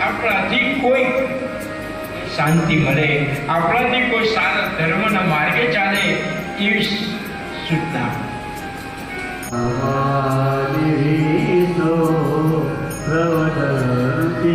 આપણાથી કોઈ શાંતિ મળે આપણાથી કોઈ સારા ધર્મના માર્ગે ચાલે એવી સૂચના અમારીનો પ્રવદન્તિ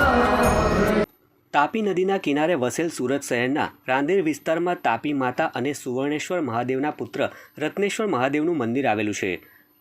તાપી નદીના કિનારે વસેલ સુરત શહેરના રાંદેર વિસ્તારમાં તાપી માતા અને સુવર્ણેશ્વર મહાદેવના પુત્ર રત્નેશ્વર મહાદેવનું મંદિર આવેલું છે.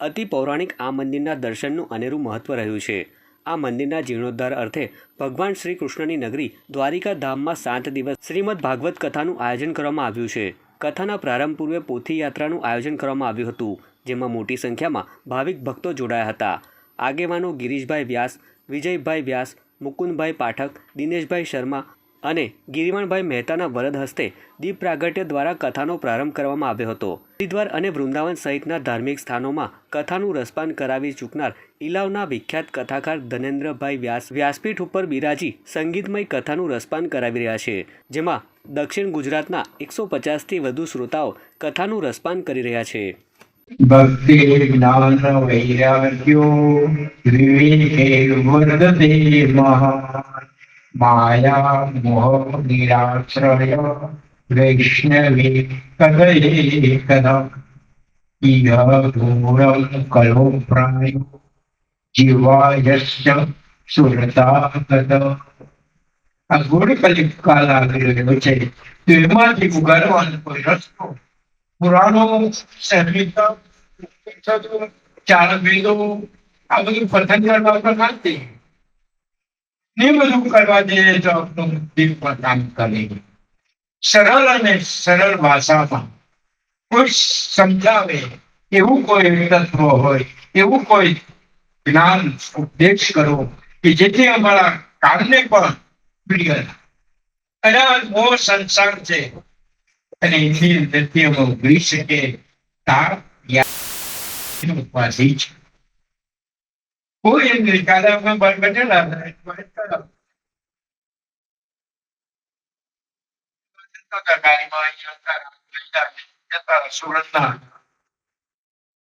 અતિ પૌરાણિક આ મંદિરના દર્શનનું અનેરું મહત્વ રહ્યું છે. આ મંદિરના જીર્ણોદ્ધાર અર્થે ભગવાન શ્રી કૃષ્ણની નગરી દ્વારિકા ધામમાં સાત દિવસ શ્રીમદ ભાગવત કથાનું આયોજન કરવામાં આવ્યું છે. કથાના પ્રારંભ પૂર્વે પોથી યાત્રાનું આયોજન કરવામાં આવ્યું હતું, જેમાં મોટી સંખ્યામાં ભાવિક ભક્તો જોડાયા હતા. આગેવાનો ગિરીશભાઈ વ્યાસ, વિજયભાઈ વ્યાસ મુકુંદભાઈ પાઠક, દિનેશભાઈ શર્મા અને ગિરિમાણભાઈ મહેતાના વરદ હસ્તે દીપ પ્રાગટ્ય દ્વારા કથાનો પ્રારંભ કરવામાં આવ્યો હતો. હરિદ્વાર અને વૃંદાવન સહિતના ધાર્મિક સ્થાનોમાં કથાનું રસપાન કરાવી ચૂકનાર ઇલાવના વિખ્યાત કથાકાર ધનેન્દ્રભાઈ વ્યાસ, વ્યાસપીઠ ઉપર બિરાજી સંગીતમય કથાનું રસપાન કરાવી રહ્યા છે, જેમાં દક્ષિણ ગુજરાતના એકસો પચાસથી વધુ શ્રોતાઓ કથાનું રસપાન કરી રહ્યા છે. ભક્તિ જ્ઞાન વૈરાગ્યો વિવેકે વર્ધતે માયા મોહ નિરાશ્રય, વૈષ્ણવે કદયે કદા ઇહ ઘોરમ કલો પ્રાયો જીવાયશ્ચ સુરતા કદ આ ગુણ કલિકાલ આવી રહ્યો છે. તો એમાંથી ઉગાડવાનો કોઈ રસ્તો પુરાણો ચાર વેદો આ બધું કરવા પર નથી ને બધું કરવા જઈએ તો આપણું દિલ પર કામ કરે. સરળ અને સરળ ભાષામાં કોઈ સમજાવે, એવું કોઈ તત્વ હોય, એવું કોઈ જ્ઞાન ઉપદેશ કરો કે જેથી અમારા કાળને પણ પ્રિય અને મોહ સંસાર છે. અને એની અંદરથી ઉભરી શકે તાપ ઉપાધિ છે. કોઈ એમ હતા, જતા હતા, સુરતના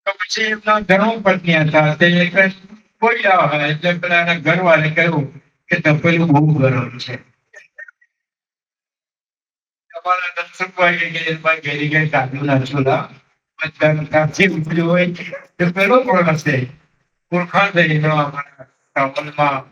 તો પછી એમના ઘણો પત્ની હતા તે કોઈ આવે એટલે કહ્યું કે તપેલું બહુ ગરમ છે. તમારા ધનસુખભાઈ કે ગિરીશભાઈ ઘેરી ગઈ કાઢ્યું ચૂલા બધા કાચી ઉપડ્યું હોય, તે પેલો પણ હશે? ઓળખાણ ગયો આપણા ટાઉનમાં